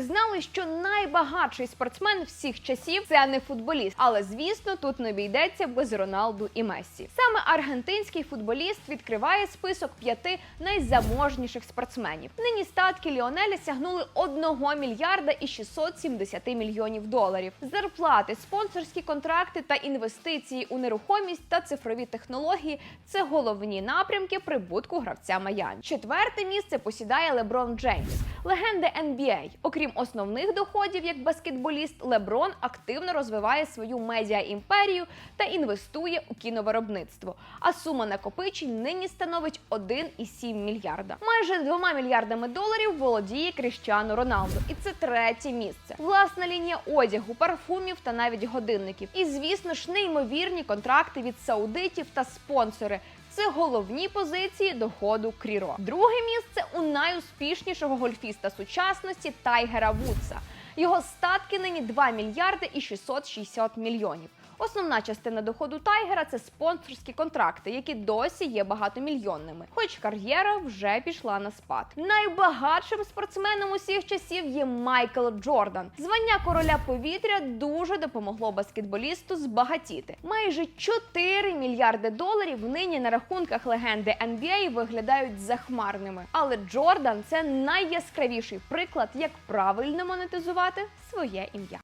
знали, що найбагатший спортсмен всіх часів це не футболіст, але звісно, тут не обійдеться без Роналду і Мессі. Саме аргентинський футболіст відкриває список п'яти найзаможніших спортсменів. Нині статки Ліонеля сягнули 1 мільярда і 670 мільйонів доларів. Зарплати, спонсорські контракти та інвестиції у нерухомість та цифрові технології це головні напрямки прибутку гравця Майамі. Четверте місце посідає Леброн Джеймс, легенда NBA. Окрім основних доходів як баскетболіст, Леброн активно розвиває свою медіа імперію та інвестує у кіновиробництво. А сума накопичень нині становить 1,7 мільярда. Майже 2 мільярдами доларів володіє Кріштіану Роналду, і це третє місце. Власна лінія одягу, парфумів та навіть годинників. І звісно ж, неймовірні контракти від саудитів та спонсори. Це головні позиції доходу Кріро. Друге місце у найуспішнішого гольфіста сучасності Тайгера Вудса. Його статки нині 2 мільярди і 660 мільйонів. Основна частина доходу Тайгера це спонсорські контракти, які досі є багатомільйонними, хоч кар'єра вже пішла на спад. Найбагатшим спортсменом усіх часів є Майкл Джордан. Звання короля повітря дуже допомогло баскетболісту збагатіти. Майже 4 мільярди доларів нині на рахунках легенди NBA виглядають захмарними. Але Джордан це найяскравіший приклад, як правильно монетизувати своє ім'я.